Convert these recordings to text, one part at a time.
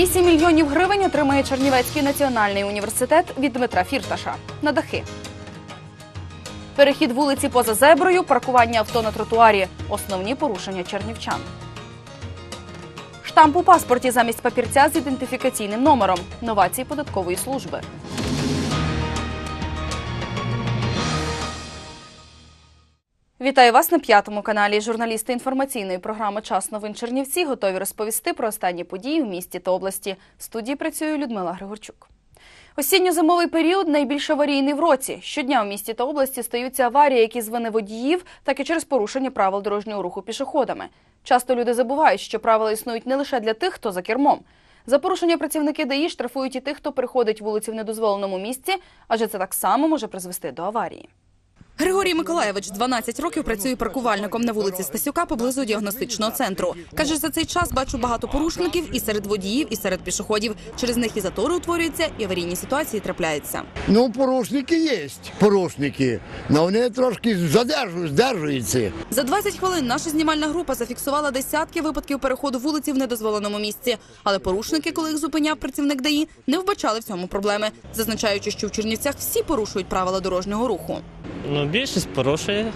8 мільйонів гривень отримає Чернівецький національний університет від Дмитра Фірташа на дахи. Перехід вулиці поза зеброю, паркування авто на тротуарі основні порушення чернівчан. Штамп у паспорті замість папірця з ідентифікаційним номером. Новації податкової служби. Вітаю вас на п'ятому каналі. Журналісти інформаційної програми Час новин Чернівці готові розповісти про останні події в місті та області. В студії працює Людмила Григорчук. Осінньо-зимовий період найбільш аварійний в році. Щодня в місті та області стаються аварії, які з вини водіїв, так і через порушення правил дорожнього руху пішоходами. Часто люди забувають, що правила існують не лише для тих, хто за кермом. За порушення працівники ДАІ штрафують і тих, хто переходить вулиці в недозволеному місці, адже це так само може призвести до аварії. Григорій Миколаєвич 12 років працює паркувальником на вулиці Стасюка поблизу діагностичного центру. Каже, за цей час бачу багато порушників і серед водіїв, і серед пішоходів. Через них і затори утворюються, і аварійні ситуації трапляються. Ну, порушники є, порушники, але вони трошки задержують, здержуються. За 20 хвилин наша знімальна група зафіксувала десятки випадків переходу вулиці в недозволеному місці. Але порушники, коли їх зупиняв працівник ДАІ, не вбачали в цьому проблеми, зазначаючи, що в Чернівцях всі порушують правила дорожнього руху. Ну, більшість порушує.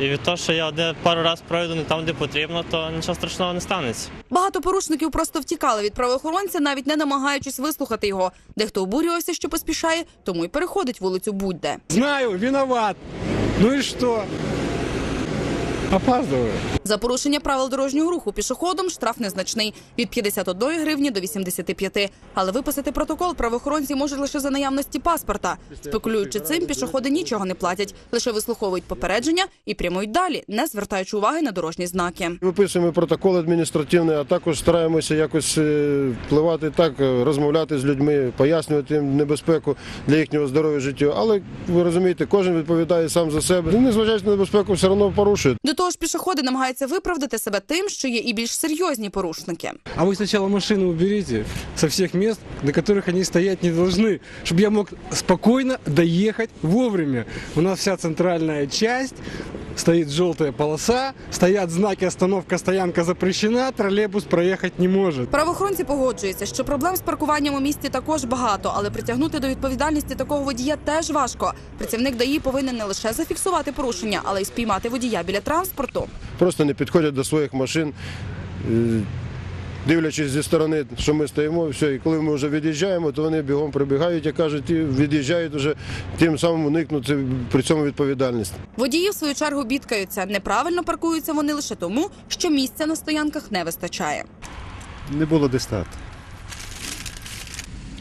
І від того, що я один пару разів пройду не там, де потрібно, то нічого страшного не станеться. Багато порушників просто втікали від правоохоронця, навіть не намагаючись вислухати його. Дехто обурювався, що поспішає, тому й переходить вулицю будь-де. Знаю, виноват. Ну і що? Опаздываю. За порушення правил дорожнього руху пішоходом штраф незначний від 51 гривні до 85. Але виписати протокол правоохоронці можуть лише за наявності паспорта. Спекулюючи цим, пішоходи нічого не платять, лише вислуховують попередження і прямують далі, не звертаючи уваги на дорожні знаки. Виписуємо протокол адміністративний, а також стараємося якось е, впливати так, е, розмовляти з людьми, пояснювати їм небезпеку для їхнього здоров'я життя. Але ви розумієте, кожен відповідає сам за себе. Незважаючи на небезпеку, все одно порушують. До того ж, пішоходи намагаються виправдати себе тим, що є і більш серйозні порушники. А вы сначала машину уберите со всех мест, на которых они стоять не должны, чтобы я мог спокойно доехать вовремя. У нас вся центральная часть, стоит желтая полоса, стоят знаки «Остановка, стоянка запрещена», тролейбус проехать не может. Правоохоронці погоджуються, що проблем з паркуванням у місті також багато, але притягнути до відповідальності такого водія теж важко. Працівник ДАІ повинен не лише зафіксувати порушення, але й спіймати водія біля транспорту. Просто не підходять до своїх машин. Дивлячись зі сторони, що ми стоїмо, все, і коли ми вже від'їжджаємо, то вони бігом прибігають і кажуть, і від'їжджають вже тим самим уникнути при цьому відповідальність. Водії, в свою чергу, бідкаються. Неправильно паркуються вони лише тому, що місця на стоянках не вистачає. Не було де стати.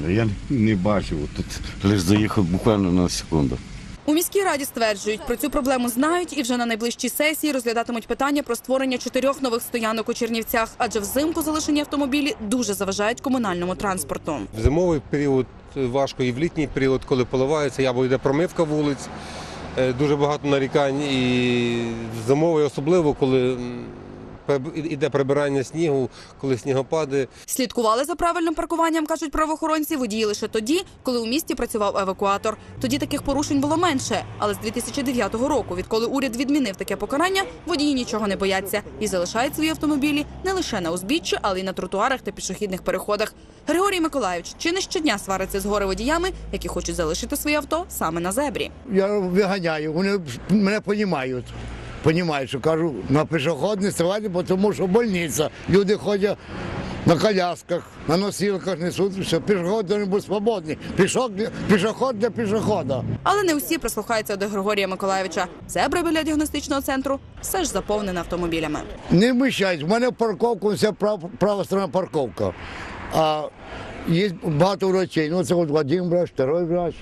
Я не бачив, тут лише заїхав буквально на секунду. У міській раді стверджують, про цю проблему знають і вже на найближчій сесії розглядатимуть питання про створення чотирьох нових стоянок у Чернівцях, адже взимку залишені автомобілі дуже заважають комунальному транспорту. В зимовий період важко і в літній період, коли поливається, або йде промивка вулиць, е, дуже багато нарікань. І в зимовий особливо, коли іде прибирання снігу, коли снігопади. Слідкували за правильним паркуванням, кажуть правоохоронці, водії лише тоді, коли у місті працював евакуатор. Тоді таких порушень було менше. Але з 2009 року, відколи уряд відмінив таке покарання, водії нічого не бояться і залишають свої автомобілі не лише на узбіччі, але й на тротуарах та пішохідних переходах. Григорій Миколаївич чи не щодня свариться з гори водіями, які хочуть залишити своє авто саме на зебрі. Я виганяю, вони мене розуміють. Понімають, що кажу, на пішохід не ставайте, бо тому що больниця. Люди ходять на колясках, на носілках несуть, все, пішохід повинен бути свободний. Пішок, для- пішохід для пішохода. Але не усі прислухаються до Григорія Миколаївича. Зебра біля діагностичного центру все ж заповнена автомобілями. Не вміщають. У мене парковка, вся прав, права сторона парковка. А є багато врачей. Ну, це от один врач, второй врач,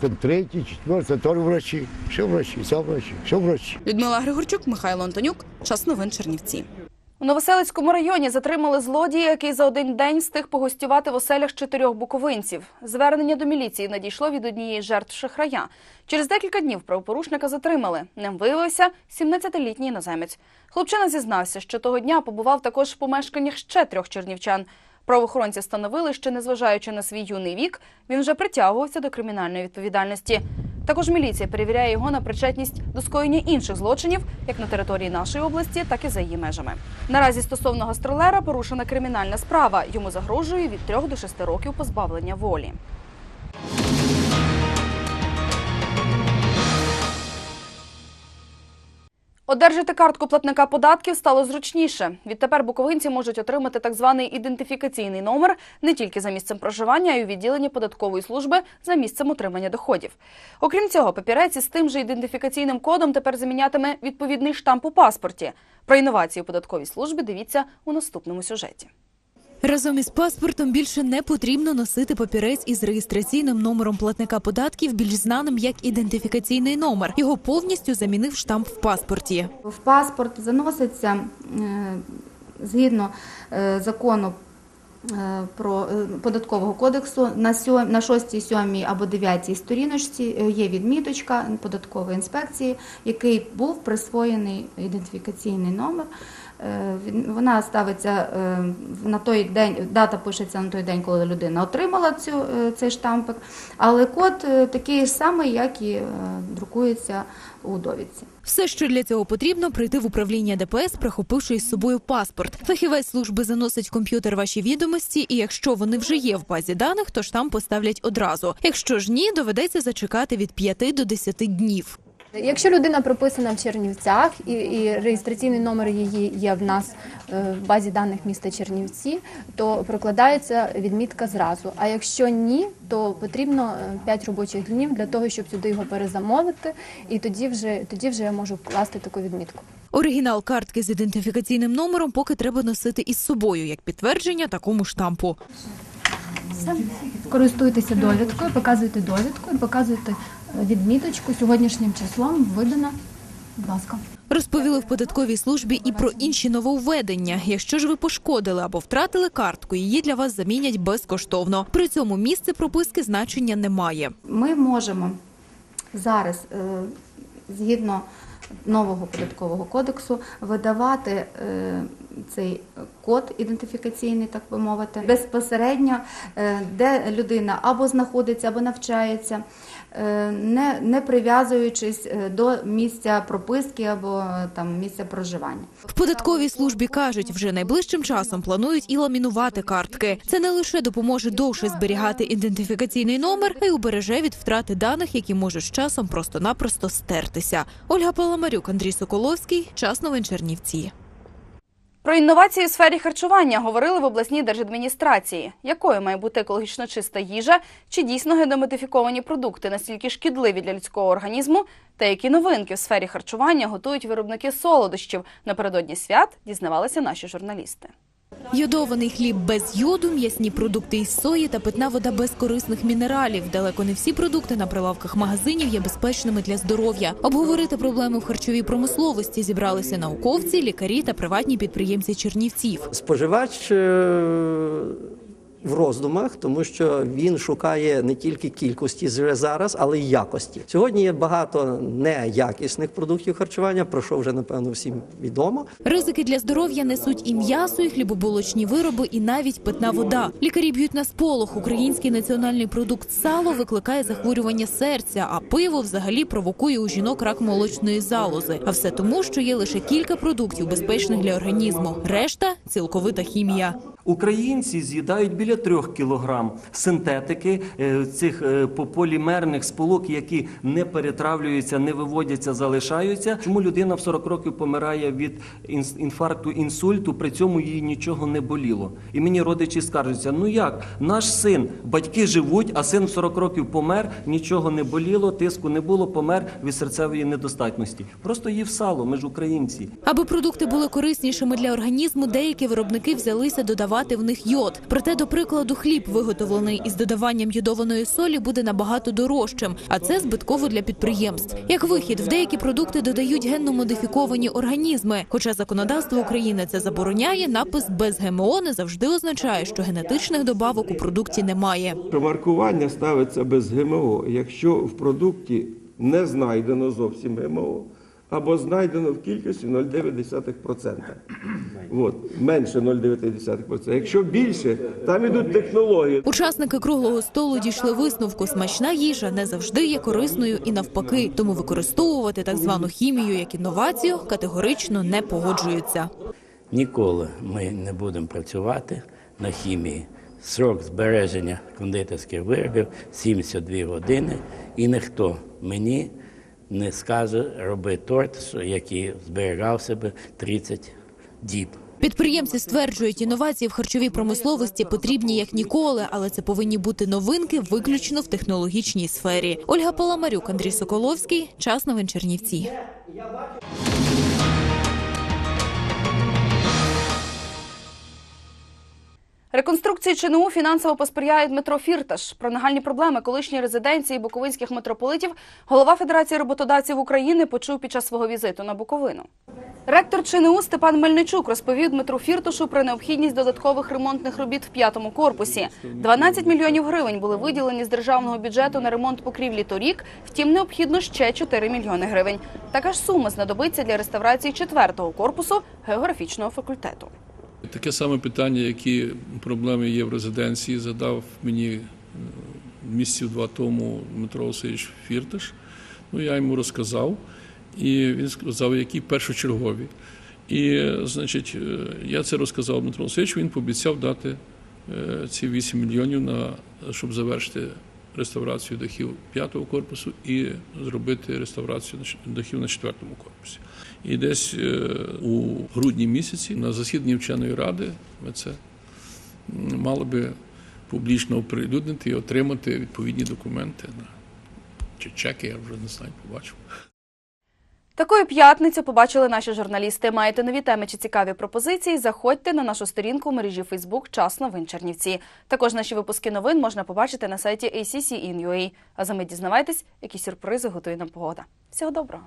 там третій, четвертий, теж врачі. Все врачі, все врачі, все врачі. Людмила Григорчук, Михайло Антонюк. Час новин Чернівці. У Новоселицькому районі затримали злодія, який за один день встиг погостювати в оселях чотирьох буковинців. Звернення до міліції надійшло від однієї жертв шахрая. Через декілька днів правопорушника затримали. Ним виявився 17-літній іноземець. Хлопчина зізнався, що того дня побував також в помешканнях ще трьох чернівчан. Правоохоронці встановили, що, незважаючи на свій юний вік, він вже притягувався до кримінальної відповідальності. Також міліція перевіряє його на причетність до скоєння інших злочинів, як на території нашої області, так і за її межами. Наразі стосовно гастролера порушена кримінальна справа. Йому загрожує від 3 до 6 років позбавлення волі. Одержати картку платника податків стало зручніше. Відтепер буковинці можуть отримати так званий ідентифікаційний номер не тільки за місцем проживання, а й у відділенні податкової служби за місцем отримання доходів. Окрім цього, папірець із тим же ідентифікаційним кодом тепер замінятиме відповідний штамп у паспорті. Про інновації у податковій службі дивіться у наступному сюжеті. Разом із паспортом більше не потрібно носити папірець із реєстраційним номером платника податків, більш знаним як ідентифікаційний номер. Його повністю замінив штамп в паспорті. В паспорт заноситься е, згідно е, закону про е, податкового кодексу на сьом- на 6, 7 або 9 сторіночці е, є відміточка податкової інспекції, який був присвоєний ідентифікаційний номер. Е, Вона ставиться е, на той день, дата пишеться на той день, коли людина отримала цю, е, цей штампик, але код е, такий самий, як і е, друкується у довідці. Все, що для цього потрібно, прийти в управління ДПС, прихопивши із собою паспорт. Фахівець служби заносить комп'ютер ваші відомості, і якщо вони вже є в базі даних, то штамп поставлять одразу. Якщо ж ні, доведеться зачекати від 5 до 10 днів. Якщо людина прописана в Чернівцях і, і реєстраційний номер її є в нас е, в базі даних міста Чернівці, то прокладається відмітка зразу. А якщо ні, то потрібно 5 робочих днів для того, щоб сюди його перезамовити, і тоді вже тоді вже я можу вкласти таку відмітку. Оригінал картки з ідентифікаційним номером поки треба носити із собою як підтвердження такому штампу. Все. Користуйтеся довідкою, показуйте довідку і показуйте е, відміточку сьогоднішнім числом видана. Будь ласка. Розповіли в податковій службі і про інші нововведення. Якщо ж ви пошкодили або втратили картку, її для вас замінять безкоштовно. При цьому місце прописки значення немає. Ми можемо зараз, е, згідно нового податкового кодексу, видавати е, цей код ідентифікаційний, так би мовити, безпосередньо, е, де людина або знаходиться, або навчається, е, не, не прив'язуючись е, до місця прописки або там місця проживання. В податковій службі кажуть, вже найближчим часом планують і ламінувати картки. Це не лише допоможе довше зберігати ідентифікаційний номер, а й убереже від втрати даних, які можуть з часом просто-напросто стертися. Ольга Паламарюк, Андрій Соколовський, час новин Чернівці. Про інновації у сфері харчування говорили в обласній держадміністрації. Якою має бути екологічно чиста їжа, чи дійсно геномодифіковані продукти настільки шкідливі для людського організму, та які новинки в сфері харчування готують виробники солодощів напередодні свят, дізнавалися наші журналісти. Йодований хліб без йоду, м'ясні продукти із сої та питна вода без корисних мінералів. Далеко не всі продукти на прилавках магазинів є безпечними для здоров'я. Обговорити проблеми в харчовій промисловості зібралися науковці, лікарі та приватні підприємці Чернівців. Споживач е, в роздумах, тому що він шукає не тільки кількості зараз, але й якості. Сьогодні є багато неякісних продуктів харчування, про що вже напевно всім відомо. Ризики для здоров'я несуть і м'ясо, і хлібобулочні вироби, і навіть питна вода. Лікарі б'ють на сполох. Український національний продукт сало викликає захворювання серця, а пиво взагалі провокує у жінок рак молочної залози. А все тому, що є лише кілька продуктів безпечних для організму. Решта цілковита хімія. Українці з'їдають біля трьох кілограм синтетики е, цих е, по- полімерних сполук, які не перетравлюються, не виводяться, залишаються. Чому людина в 40 років помирає від інфаркту, інсульту, при цьому їй нічого не боліло? І мені родичі скаржаться: ну як наш син, батьки живуть, а син в 40 років помер, нічого не боліло, тиску не було, помер від серцевої недостатності. Просто їв сало, ми ж українці. Аби продукти були кориснішими для організму, деякі виробники взялися додавати в них йод. Проте, до прикладу, хліб, виготовлений із додаванням йодованої солі, буде набагато дорожчим, а це збитково для підприємств. Як вихід, в деякі продукти додають генно модифіковані організми. Хоча законодавство України це забороняє, напис без ГМО не завжди означає, що генетичних добавок у продукті немає. Маркування ставиться без ГМО. Якщо в продукті не знайдено зовсім ГМО, або знайдено в кількості 0,9%. От, менше 0,9%. Якщо більше, там ідуть технології. Учасники круглого столу дійшли висновку. Смачна їжа не завжди є корисною і навпаки. Тому використовувати так звану хімію як інновацію категорично не погоджуються. Ніколи ми не будемо працювати на хімії. Срок збереження кондитерських виробів 72 години, і ніхто мені не скаже роби торт, який зберігав себе 30 діб. Підприємці стверджують, інновації в харчовій промисловості потрібні як ніколи, але це повинні бути новинки виключно в технологічній сфері. Ольга Паламарюк, Андрій Соколовський. Час новин Чернівці. Реконструкції ЧНУ фінансово посприяє Дмитро Фірташ. Про нагальні проблеми колишньої резиденції буковинських митрополитів голова Федерації роботодавців України почув під час свого візиту на Буковину. Ректор ЧНУ Степан Мельничук розповів Дмитру Фірташу про необхідність додаткових ремонтних робіт в п'ятому корпусі. 12 мільйонів гривень були виділені з державного бюджету на ремонт покрівлі торік, втім необхідно ще 4 мільйони гривень. Така ж сума знадобиться для реставрації четвертого корпусу географічного факультету. Таке саме питання, які проблеми є в резиденції, задав мені е, місяців два тому Дмитро Васильович Фірташ. Ну, я йому розказав, і він сказав, які першочергові. І, значить, е, я це розказав Дмитру Васильовичу, він пообіцяв дати е, ці 8 мільйонів, на, щоб завершити реставрацію дахів п'ятого корпусу і зробити реставрацію дахів на четвертому корпусі. І десь е, у грудні місяці на засіданні вченої ради ми це мали би публічно оприлюднити і отримати відповідні документи на чи чеки, я вже не знаю, побачив. Такою п'ятницю побачили наші журналісти. Маєте нові теми чи цікаві пропозиції? Заходьте на нашу сторінку в мережі Фейсбук Час новин Чернівці. Також наші випуски новин можна побачити на сайті ACC.in.ua. А за ми дізнавайтесь, які сюрпризи готує нам погода. Всього доброго!